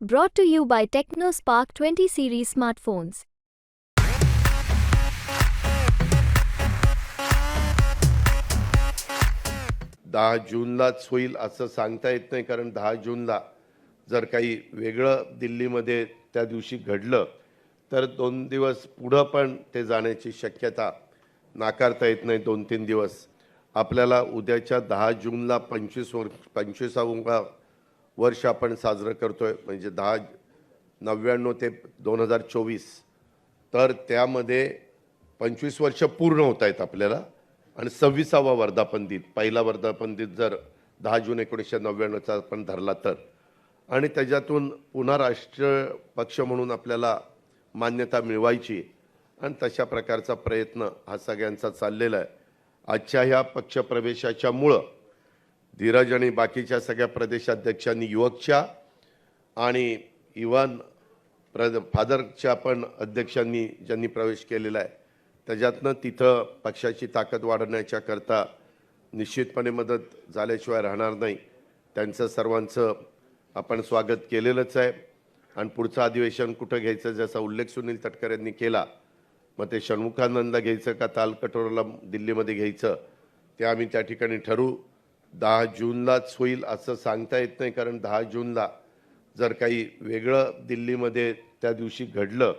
Brought to you by TechnoSpark 20 series smartphones. दहा जूनलाच होईल असं सांगता येत नाही कारण दहा जूनला जर काही वेगळं दिल्लीमध्ये त्या दिवशी घडलं तर दोन दिवस पुढं पण ते जाण्याची शक्यता नाकारता येत नाही दोन तीन दिवस आपल्याला उद्याच्या दहा जूनला पंचवीस वर पंचवीसावा वर्ष आपण साजरं करतोय म्हणजे दहा नव्याण्णव ते दोन हजार चोवीस. तर त्यामध्ये पंचवीस वर्ष पूर्ण होत आहेत आपल्याला. आणि सव्वीसावा वर्धापन दिन पहिला वर्धापन दिन जर दहा जून एकोणीसशे नव्याण्णवचा आपण धरला तर. आणि त्याच्यातून पुन्हा राष्ट्रीय पक्ष म्हणून आपल्याला मान्यता मिळवायची. आणि तशा प्रकारचा प्रयत्न हा सगळ्यांचा चाललेला आहे. आजच्या ह्या पक्षप्रवेशाच्यामुळं धीरज आणि बाकीच्या सगळ्या प्रदेशाध्यक्षांनी युवकच्या आणि इव्हन प्र फादरच्या पण अध्यक्षांनी ज्यांनी प्रवेश केलेला आहे त्याच्यातनं तिथं पक्षाची ताकद वाढवण्याच्या करता निश्चितपणे मदत झाल्याशिवाय राहणार नाही. त्यांचं सर्वांचं आपण स्वागत केलेलंच आहे. आणि पुढचं अधिवेशन कुठं घ्यायचं ज्याचा उल्लेख सुनील तटकर यांनी केला मग ते षण्मुखानंदला घ्यायचं का तालकटोराला दिल्लीमध्ये घ्यायचं ते आम्ही त्या ठिकाणी ठरवू. दहा जूनलाच होईल असं सांगता येत नाही कारण दहा जूनला जर काही वेगळं दिल्लीमध्ये त्या दिवशी घडलं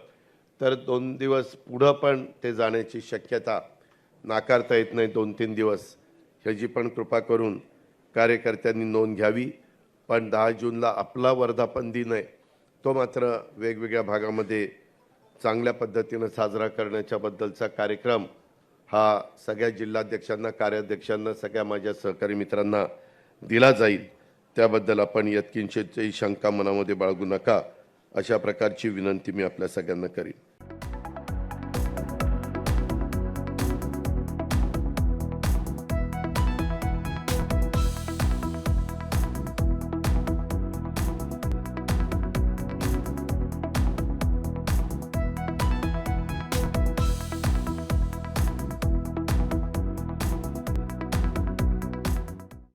तर दोन दिवस पुढं पण ते जाण्याची शक्यता नाकारता येत नाही दोन तीन दिवस. ह्याची पण कृपा करून कार्यकर्त्यांनी नोंद घ्यावी. पण दहा जूनला आपला वर्धापन दिन आहे तो मात्र वेगवेगळ्या भागामध्ये चांगल्या पद्धतीनं साजरा करण्याच्याबद्दलचा कार्यक्रम हा सगळ्या जिल्हाध्यक्षांना कार्याध्यक्षांना सगळ्या माझ्या सहकारी मित्रांना दिला जाईल. त्याबद्दल आपण यत्किंचितही शंका मनामध्ये बाळगू नका. अशा प्रकारची विनंती मी आपल्या सगळ्यांना करीन.